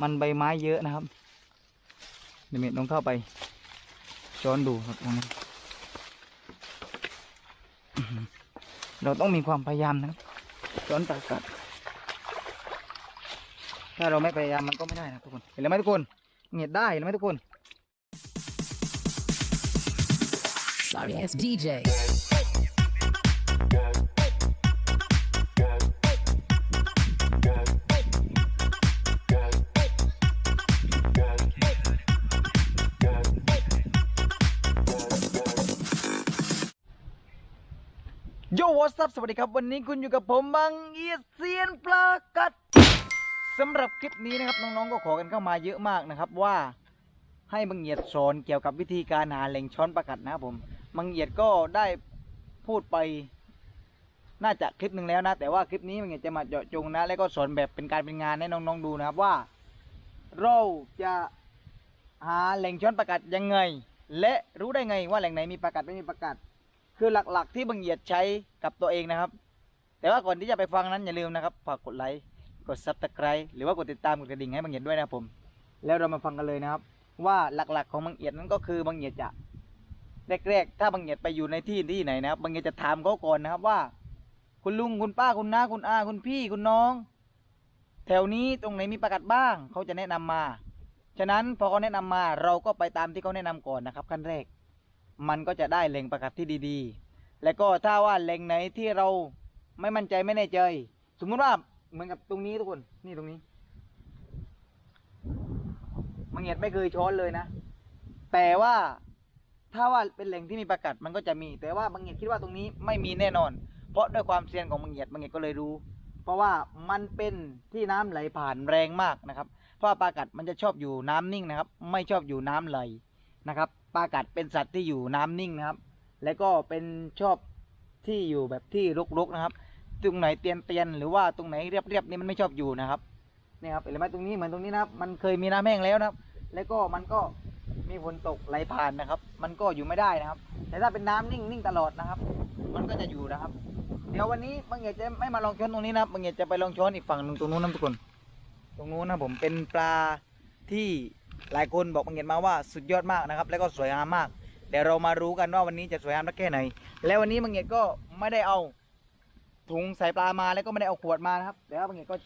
มันใบไม้เยอะนะครับเดี๋ยวเมดต้องเข้าไปช้อนดูครับตรงนี้เราต้องมีความพยายามนะครับช้อนปากกัดถ้าเราไม่พยายามมันก็ไม่ได้นะทุกคน เห็นไหมทุกคน เหงียดได้เห็นไหมทุกคน Sorry ass DJ. โยวอสับสวัสดีครับวันนี้คุณอยู่กับผมบังเอียเซียนปลากัดสำหรับคลิปนี้นะครับน้องๆก็ขอกันเข้ามาเยอะมากนะครับว่าให้บังเอียดสอนเกี่ยวกับวิธีการหาแหล่งช้อนปลากัดนะครับผมบังเอียดก็ได้พูดไป น่าจะคลิปหนึ่งแล้วนะ แต่ว่าคลิปนี้บังเอียดจะมาเจาะจงนะ แล้วก็สอนแบบเป็นการเป็นงานให้น้องๆดูนะครับว่า เราจะหาแหล่งช้อนปลากัดยังไง และรู้ได้ไงว่าแหล่งไหนมีปลากัดไม่มีปลากัด คือหลักๆ ที่บังเอียดใช้กับตัวเองนะครับ แต่ว่าก่อนที่จะไปฟังนั้นอย่าลืมนะครับฝากกดไลค์กดซับสไคร b e หรือว่ากดติดตามกดกระดิ่งให้บังเอียดด้วยนะครับผม แล้วเรามาฟังกันเลยนะครับ ว่าหลักๆของบังเอียดนั้นก็คือบังเอียดจะแรกๆ ถ้าบังเอียดไปอยู่ในที่ที่ไหนนะครับบังเอียดจะถามเขาก่อนนะครับว่า คุณลุงคุณป้าคุณน้าคุณอาคุณพี่คุณน้อง แถวนี้ตรงไหนมีประกัดบ้างเขาจะแนะนำมา ฉะนั้นพอเขาแนะนำมาเราก็ไปตามที่เขาแนะนำก่อนนะครับขั้นแรก มันก็จะได้แหล่งประกัดที่ดีๆ แล้วก็ถ้าว่าแหล่งไหนที่เราไม่มั่นใจไม่แน่ใจ สมมุติว่าเหมือนกับตรงนี้ทุกคนนี่ตรงนี้มังเงียดไม่เคยช้อนเลยนะ แต่ว่าถ้าว่าเป็นแหล่งที่มีประกัดมันก็จะมี แต่ว่าบางเงียดคิดว่าตรงนี้ไม่มีแน่นอน เพราะด้วยความเซียนของบางเงียดบางเงียดก็เลยรู้ เพราะว่ามันเป็นที่น้ำไหลผ่านแรงมากนะครับ เพราะปลากัดมันจะชอบอยู่น้ำนิ่งนะครับ ไม่ชอบอยู่น้ำไหลนะครับ ปลากัดเป็นสัตว์ที่อยู่น้ำนิ่งนะครับ แล้วก็เป็นชอบที่อยู่แบบที่รกๆนะครับ ตรงไหนเตียนเตียนหรือว่าตรงไหนเรียบๆนี่มันไม่ชอบอยู่นะครับนี่ครับเห็นไหมตรงนี้เหมือนตรงนี้นะครับ มันเคยมีน้ำแห้งแล้วนะครับ แล้วก็มันก็มีฝนตกไหลผ่านนะครับ มันก็อยู่ไม่ได้นะครับ แต่ถ้าเป็นน้ำนิ่งนิ่งตลอดนะครับ มันก็จะอยู่นะครับ เดี๋ยววันนี้บางเงียจะไม่มาลองช้อนตรงนี้นะครับบางเงียจะไปลองช้อนอีกฝั่งหนึ่งตรงนู้นนะทุกคน ตรงนู้นนะผมเป็นปลาที่ หลายคนบอกบางเงียดมาว่าสุดยอดมากนะครับ แล้วก็สวยงามมากเดี๋ยวเรามารู้กันว่าวันนี้จะสวยงามสักแค่ไหน แล้ววันนี้บางเงียดก็ไม่ได้เอาถุงใส่ปลามาแล้วก็ไม่ได้เอาขวดมานะครับเดี๋ยวบางเงียดก็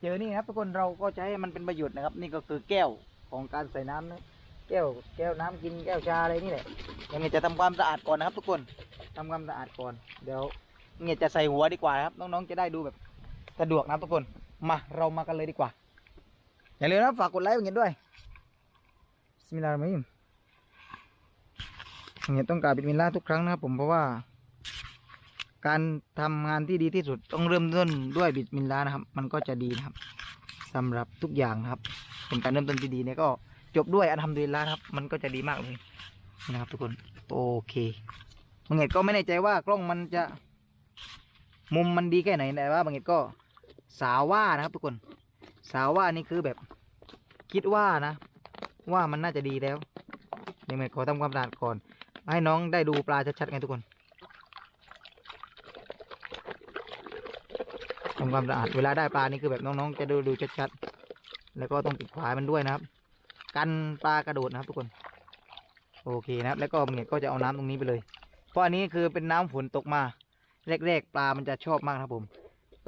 เจอนี่ครับทุกคนเราก็จะให้มันเป็นประโยชน์นะครับ นี่ก็คือแก้วของการใส่น้ำนะแก้วแก้วน้ำกินแก้วชาอะไรนี่แหละบางเงียดจะทำความสะอาดก่อนนะครับ ทุกคนทำความสะอาดก่อน เดี๋ยวบางเงียดจะใส่หัวดีกว่านะครับน้องๆจะได้ดูแบบสะดวกนะทุกคนมาเรามากันเลยดีกว่าอย่าลืมนะฝากกดไลค์บางเงียดด้วย สมิลลาฮิรเราะห์มานิรเราะฮีมอย่างเงี้ยต้องกราบบิสมิลลาห์ทุกครั้งนะครับผมเพราะว่า การทำงานที่ดีที่สุดต้องเริ่มต้นด้วยบิสมิลลาห์นะครับ มันก็จะดีนะครับสำหรับทุกอย่างนะครับเป็นการเริ่มต้นที่ดีเนี่ยก็จบด้วยอัลฮัมดุลิลลาครับ มันก็จะดีมากเลยนะครับ ทุกคนโอเคบางเงียก็ไม่แน่ใจว่ากล้องมันจะ มุมมันดีแค่ไหนแต่ว่าบางเงียก็สาวว่านะครับ ทุกคน สาวว่านี่คือแบบคิดว่านะ ว่ามันน่าจะดีแล้วยวเมย์ขอทำความสะอาดก่อน ให้น้องได้ดูปลาชัดๆไงทุกคนทำความสะอาดเวลาได้ปลานี่คือแบบน้องๆ จะดูดูชัดๆแล้วก็ต้องปิดฝามันด้วยนะครับ กันปลากระโดดนะครับ ทุกคน โอเคนะครับ แล้วก็เนี่ยก็จะเอาน้ำตรงนี้ไปเลย เพราะอันนี้คือเป็นน้ำฝนตกมาแรกๆปลามันจะชอบมากนะครับผม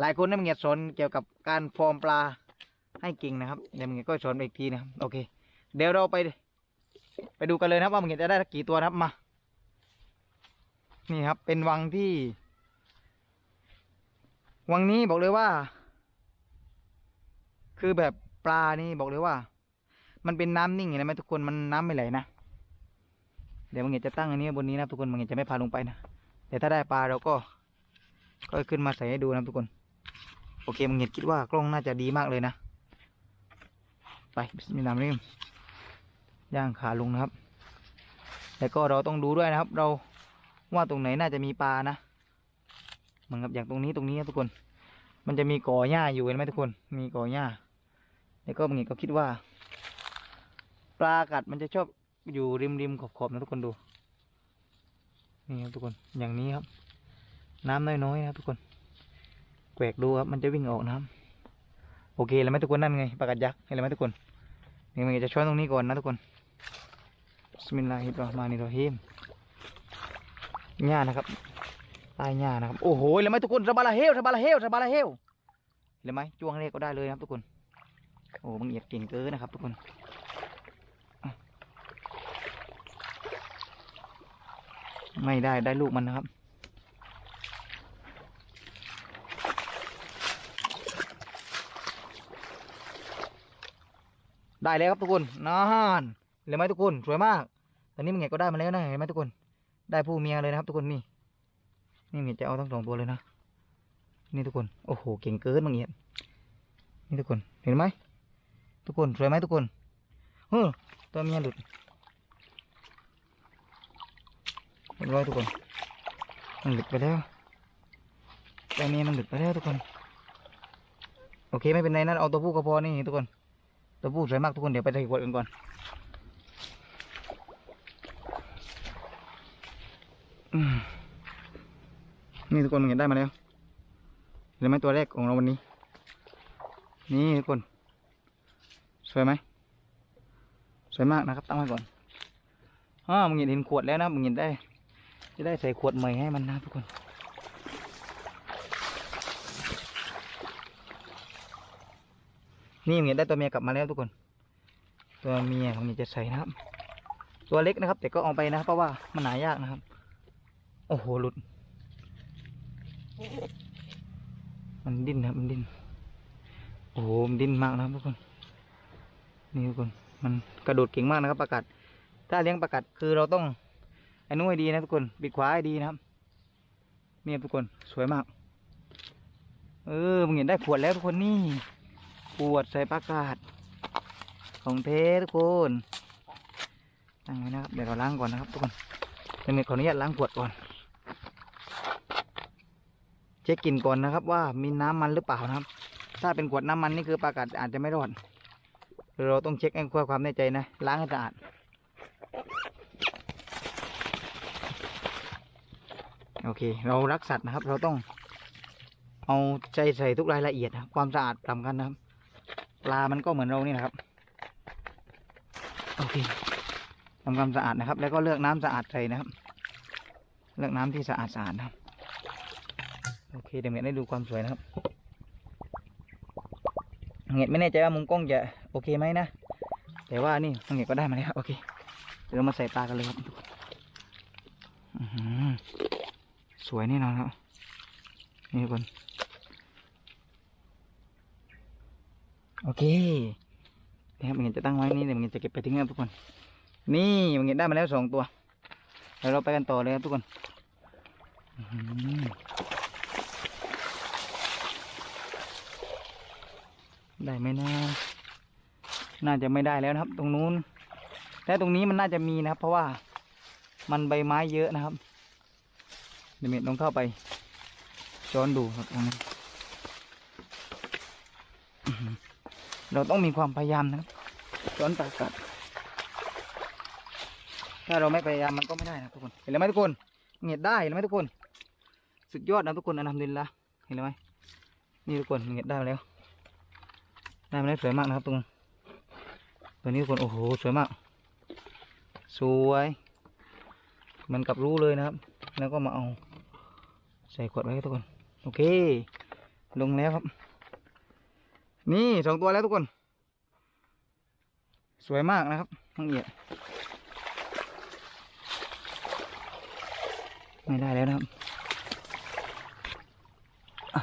หลายคนได้มาเงียดสอนเกี่ยวกับการฟอร์มปลาให้เก่งนะครับเดี๋ยวมึงก็สอนอีกทีนะครับโอเค เดี๋ยวเราไป ไปดูกันเลยนะครับว่ามึงจะได้กี่ตัวนะครับมา นี่ครับ เป็นวังที่ วังนี้บอกเลยว่า คือแบบปลานี่บอกเลยว่า มันเป็นน้ำนิ่งเห็นไหมทุกคนมันน้ำไม่ไหลนะเดี๋ยวมึงจะตั้งอันนี้บนนี้นะทุกคนมึงจะไม่พาลงไปนะแต่ถ้าได้ปลาเราก็ ก็ขึ้นมาใส่ให้ดูนะทุกคน โอเคมึงคิดว่ากล้องน่าจะดีมากเลยนะไปบิสมิลลาห์มาริม ย่างขาลงนะครับ แล้วก็เราต้องดูด้วยนะครับ เราว่าตรงไหนน่าจะมีปลานะเหมือนกับอย่างตรงนี้ตรงนี้นะทุกคน มันจะมีก่อหญ้าอยู่เห็นไหมทุกคน มีก่อหญ้า แล้วก็บางทีก็คิดว่า ปลากัดมันจะชอบอยู่ริมริมขอบขอบๆนะทุกคนดู นี่ครับทุกคน อย่างนี้ครับ น้ำน้อยๆนะครับทุกคน แกวกดูครับ มันจะวิ่งออกน้ำโอเคแล้วไหมทุกคนนั่นไงปลากัดยักษ์เห็นไหมทุกคนนี่มันจะช้อนตรงนี้ก่อนนะทุกคน สมิลลาฮิรเรามานิรเรฮีมหญ้านะครับใต้หญ้านะครับ โอ้โหเห็นแล้วไหมทุกคนสบาลาเฮลสบาลาเฮลสบาลาเฮลเห็นแล้วไหมจ้วงเลขก็ได้เลยครับทุกคน โอ้บังเอียดเก่งเกินนะครับ ทุกคนไม่ได้ได้ลูกมันนะครับ ได้แล้วครับทุกคนนาน เห็นไหมทุกคนสวยมาก ตอนนี้มันไงก็ได้มาแล้วนะเห็นไหมทุกคน ได้ผู้เมียเลยนะครับ ทุกคนนี่นี่มันจะเอาทั้งสองตัวเลยนะ นี่ทุกคน โอ้โห เก่งเกินบางเงียนี่ทุกคน เห็นไหมทุกคนสวยไหมทุกคนเฮ้อตัวเมียหลุดเรียบร้อยทุกคน มันหลุดไปแล้วตัวเมียมันหลุดไปแล้วทุกคน โอเคไม่เป็นไรนะ เอาตัวผู้ก็พอนี่ทุกคน ตัวผู้สวยมากทุกคน เดี๋ยวไปถ่ายขวดกันก่อนอืม นี่ทุกคนเห็นได้มาแล้วเห็นไหมตัวแรกของเราวันนี้ นี่ทุกคน สวยไหมสวยมากนะครับตั้งไว้ก่อนอ่ามึงเห็นเห็นขวดแล้วนะมึงเห็นได้ จะได้ใส่ขวดใหม่ให้มันนะทุกคนนี่เห็นได้ตัวเมียกลับมาแล้วทุกคน ตัวเมียของเมียจะใส่นะครับ ตัวเล็กนะครับ แต่ก็เอาไปนะเพราะว่ามันหายากนะครับ โอ้โห หลุด มันดิ้นนะครับ มันดิ้น โอ้โห มันดิ้นมากนะครับทุกคน นี่ทุกคน มันกระโดดเก่งมากนะครับประกาศถ้าเลี้ยงประกาศคือเราต้องไอ้นู้นให้ดีนะทุกคน ปิดขวาให้ดีนะครับนี่ครับทุกคน สวยมาก เออมึงเห็นได้ขวดแล้วทุกคนนี่ ขวดใส่ประกาศ ของเททุกคนตั้งไว้นะครับ เดี๋ยวเราล้างก่อนนะครับทุกคนเดี๋ยวขออนุญาตล้างขวดก่อน ช็คกลิ่นก่อนนะครับ ว่ามีน้ำมันหรือเปล่านะครับ ถ้าเป็นขวดน้ำมันนี่คือประกาศอาจจะไม่รอดเราต้องเช็คให้เพื่อความแน่ใจนะล้างให้สะอาดโอเค เรารักสัตว์นะครับ เราต้องเอาใจใส่ทุกรายละเอียดนะความสะอาดสำคัญนะครับปลามันก็เหมือนเรานี่นะครับโอเคทำความสะอาดนะครับ แล้วก็เลือกน้ำสะอาดใส่นะครับ เลือกน้ำที่สะอาดสะอาดนะครับ โอเคเดี๋ยวเมียได้ดูความสวยนะครับเงียดไม่แน่ใจว่ามุมกล้องจะโอเคไหมนะ แต่ว่านี่เงียดก็ได้มาแล้วโอเค เดี๋ยวเรามาใส่ปลากันเลยครับทุกคนอื้อหือสวยแน่นอนครับ นี่ทุกคน โอเคนะครับมันจะตั้งไว้นี่เดี๋ยวมันจะเก็บไปทิ้งนะทุกคน นี่มันได้มาแล้วสองตัว เดี๋ยวเราไปกันต่อเลยครับทุกคนอื้อหือ ได้ไหมนะ น่าจะไม่ได้แล้วนะครับ ตรงนู้น แต่ตรงนี้มันน่าจะมีนะครับ เพราะว่ามันใบไม้เยอะนะครับ เดี๋ยวเมดลองเข้าไปช้อนดูครับตรงนี้เราต้องมีความพยายามนะครับช้อนปากกัด ถ้าเราไม่พยายามมันก็ไม่ได้นะทุกคน เห็นไหมทุกคนเงียดได้เห็นไหมทุกคน สุดยอดนะทุกคนอันทำดินละเห็นไหมนี่ทุกคนเงียดได้แล้ว ได้มาแล้สวยมากนะครับทุกคนตัวนี้ทุกคนโอ้โหสวยมาก สวยมันกับรู้เลยนะครับ แล้วก็มาเอา ใส่ขวดไว้ทุกคน โอเค ลงแล้วครับ นี่สองตัวแล้วทุกคน สวยมากนะครับทั้งเอียดไม่ได้แล้วนะครับอะ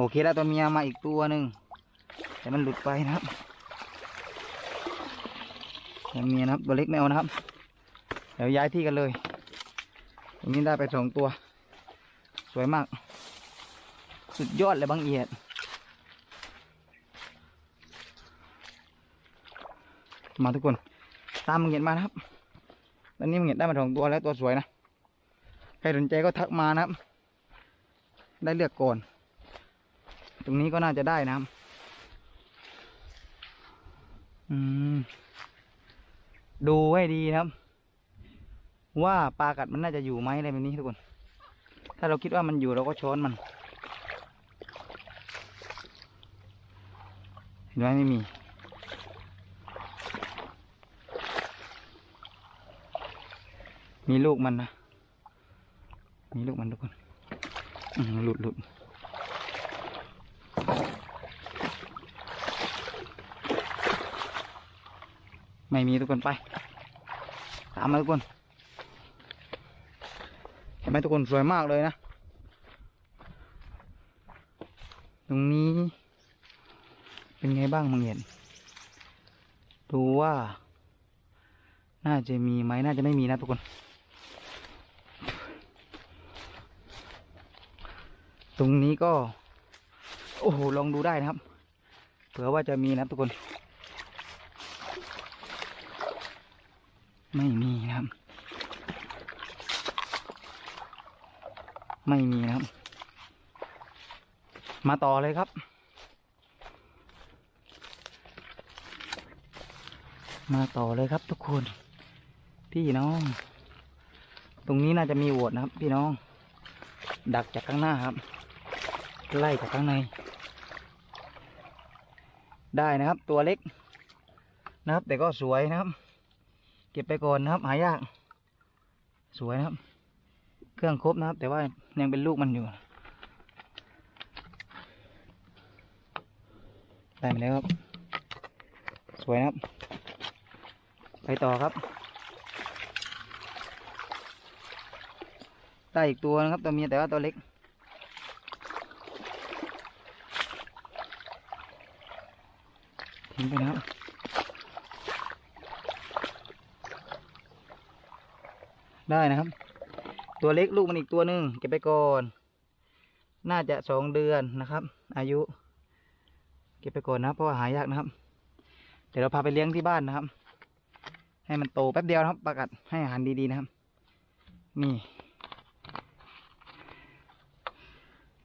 โอเคแล้วตัวเมียมาอีกตัวหนึ่งแต่มันหลุดไปนะครับตัวเมียนะครับตัวเล็กไม่เอานะครับเดี๋ยวย้ายที่กันเลยตรงนี้ได้ไปสองตัว สวยมาก สุดยอดเลยบางเอียด มาทุกคน ตามมึงเห็นมานะครับตอนนี้มึงเห็นได้มาสองตัวแล้วตัวสวยนะ ใครสนใจก็ทักมานะครับ ได้เลือกก่อน ตรงนี้ก็น่าจะได้นะครับ อืม ดูให้ดีครับ ว่าปลากัดมันน่าจะอยู่ไหมอะไรแบบนี้ทุกคน ถ้าเราคิดว่ามันอยู่เราก็ช้อนมัน เห็นไหมไม่มีมีลูกมันนะ มีลูกมันทุกคนหลุดหลุด ไม่มีทุกคนไปตามมาทุกคน เห็นไหมทุกคนสวยมากเลยนะ ตรงนี้ เป็นไงบ้างมังเห็น ดูว่า น่าจะมีไหมน่าจะไม่มีนะทุกคนตรงนี้ก็ โอ้โห ลองดูได้นะครับ เผื่อว่าจะมีนะทุกคน ไม่มีนะครับ ไม่มีนะครับ มาต่อเลยครับ มาต่อเลยครับทุกคน พี่น้อง ตรงนี้น่าจะมีโหวตนะครับ พี่น้อง ดักจากข้างหน้าครับ ไล่จากข้างใน ได้นะครับตัวเล็กนะครับ แต่ก็สวยนะครับ เก็บไปก่อนนะครับ หายาก สวยนะครับ เครื่องครบนะครับ แต่ว่ายังเป็นลูกมันอยู่ ได้มาแล้วครับ สวยนะครับ ไปต่อครับ ได้อีกตัวนะครับตัวเมียแต่ว่าตัวเล็กทิ้งไปนะครับ ได้นะครับ ตัวเล็กลูกมันอีกตัวหนึ่งเก็บไปก่อน น่าจะสองเดือนนะครับ อายุ เก็บไปก่อนนะครับเพราะว่าหายากนะครับ เดี๋ยวเราพาไปเลี้ยงที่บ้านนะครับ ให้มันโตแป๊บเดียวนะครับประกัดให้อาหารดีๆนะครับ นี่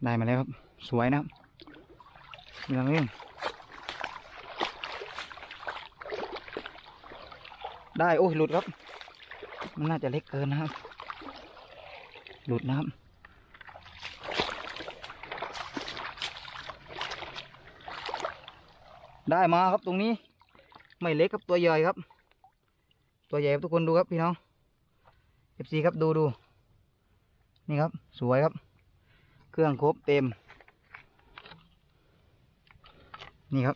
ได้มาแล้วครับ สวยนะครับมีรังเรื่องได้ โอ้ยหลุดครับ มันน่าจะเล็กเกินนะครับ หลุดนะครับ ได้มาครับตรงนี้ ไม่เล็กครับตัวใหญ่ครับ ตัวใหญ่ครับทุกคนดูครับพี่น้อง FC ครับดูดูนี่ครับ สวยครับ เครื่องครบเต็ม นี่ครับ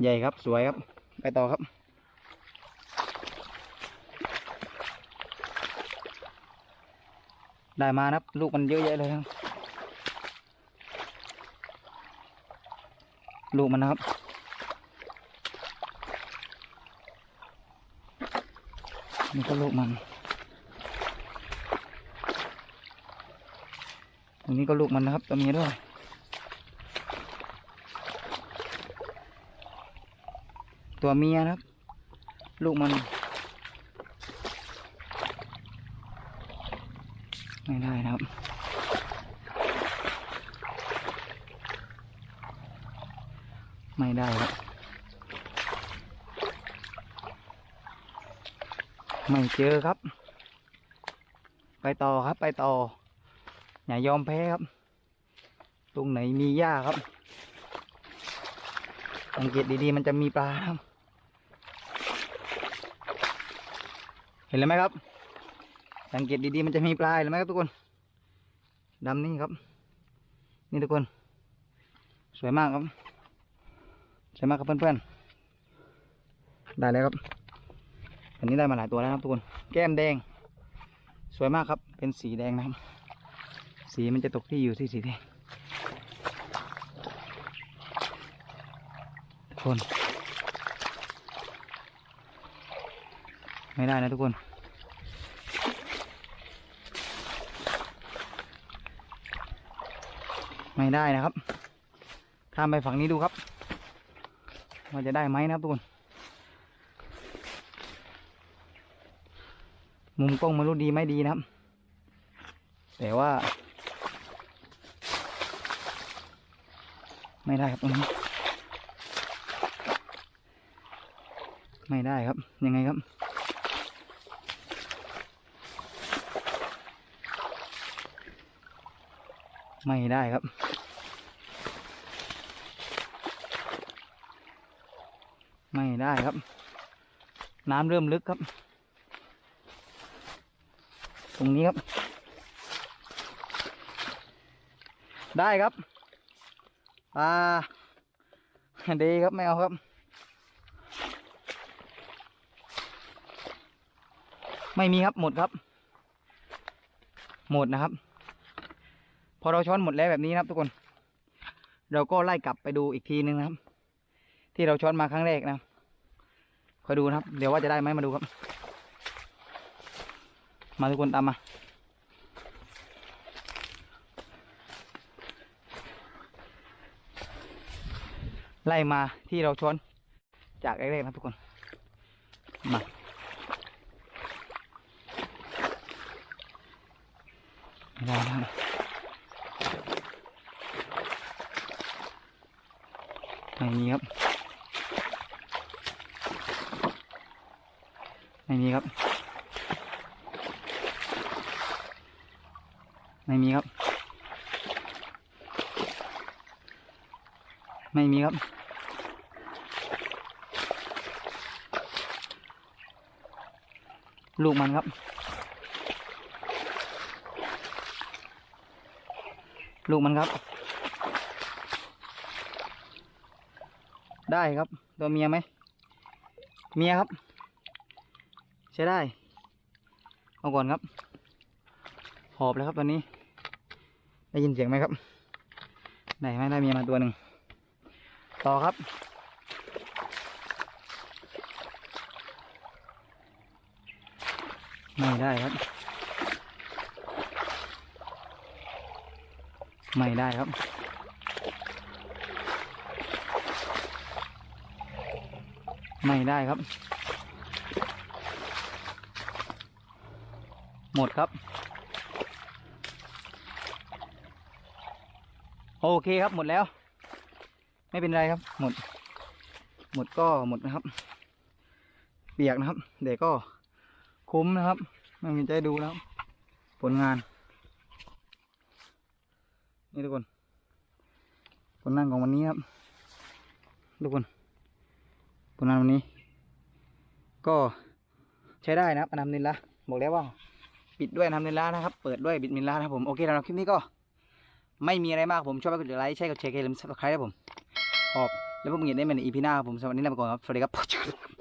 ใหญ่ครับสวยครับ ไปต่อครับ ได้มานะครับ ลูกมันเยอะแยะเลยครับ ลูกมันนะครับ นี่ก็ลูกมัน ตรงนี้ก็ลูกมันนะครับตัวเมียด้วยตัวเมียนะครับ ลูกมัน ไม่ได้นะครับไม่ได้ครับไม่เจอครับ ไปต่อครับ ไปต่ออย่ายอมแพ้ครับ ตรงไหนมีหญ้าครับสังเกตดีๆมันจะมีปลาครับ เห็นแล้วไหมครับ สังเกตดีๆมันจะมีปลาเห็นไหมครับทุกคนดำนี่ครับ นี่ทุกคน สวยมากครับสวยมากครับเพื่อนๆได้แล้วครับอันนี้ได้มาหลายตัวแล้วครับทุกคน แก้มแดง สวยมากครับ เป็นสีแดงนะครับ สีมันจะตกที่อยู่ที่สีแดงทุกคน ไม่ได้นะทุกคน ไม่ได้นะครับข้ามไปฝั่งนี้ดูครับว่าจะได้ไหมนะครับทุกคนมุมกล้องไม่รู้ดีไม่ดีนะครับ แต่ว่า ไม่ได้ครับตรงนี้ไม่ได้ครับยังไงครับ ไม่ได้ครับ ไม่ได้ครับ น้ำเริ่มลึกครับ ตรงนี้ครับ ได้ครับปลาดีครับไม่เอาครับ ไม่มีครับหมดครับ หมดนะครับ พอเราช้อนหมดแล้วแบบนี้นะครับ ทุกคน เราก็ไล่กลับไปดูอีกทีนึงนะครับ ที่เราช้อนมาครั้งแรกนะครับคอยดูนะครับ เดี๋ยวว่าจะได้ไหมมาดูครับ มาทุกคนตามมาไล่มาที่เราช้อนจากแรกๆนะทุกคน มา ไม่ได้นะครับไม่มีครับ ไม่มี ครับ ไม่มีครับ ไม่มีครับ ลูกมันครับ ลูกมันครับ ได้ครับ ตัวเมียไหมเมียครับ ช้ได้ เอาก่อนครับ หอบเลยครับตอนนี้ ได้ยินเสียงไหมครับ ไหนไม่ได้มีมาตัวหนึ่ง ต่อครับ ไม่ได้ครับ ไม่ได้ครับไม่ได้ครับ หมดครับ โอเคครับหมดแล้ว ไม่เป็นไรครับ หมด หมดก็หมดนะครับ เปียกนะครับเดี๋ยวก็คุ้มนะครับไมันมีใจดูนะครับ ผลงาน นี่ทุกคน ผลงานของวันนี้ครับ ทุกคน ผลงานวันนี้ ก็ใช้ได้นะครับอนัมนินละบอกแล้วว่า ปิดด้วยทำนินละนะครับ เปิดด้วยบิดมินละนะครับผมโอเคสำหรับคลิปนี้ก็ ไม่มีอะไรมากผมชอบให้กดไลค์ใช่กดแชร์กดลืมซับสไครต์ครับผมขอบแล้วพบกันได้ไหมในอีพีหน้าครับผมสำหรับวันนี้ลาไปก่อนครับสวัสดีครับ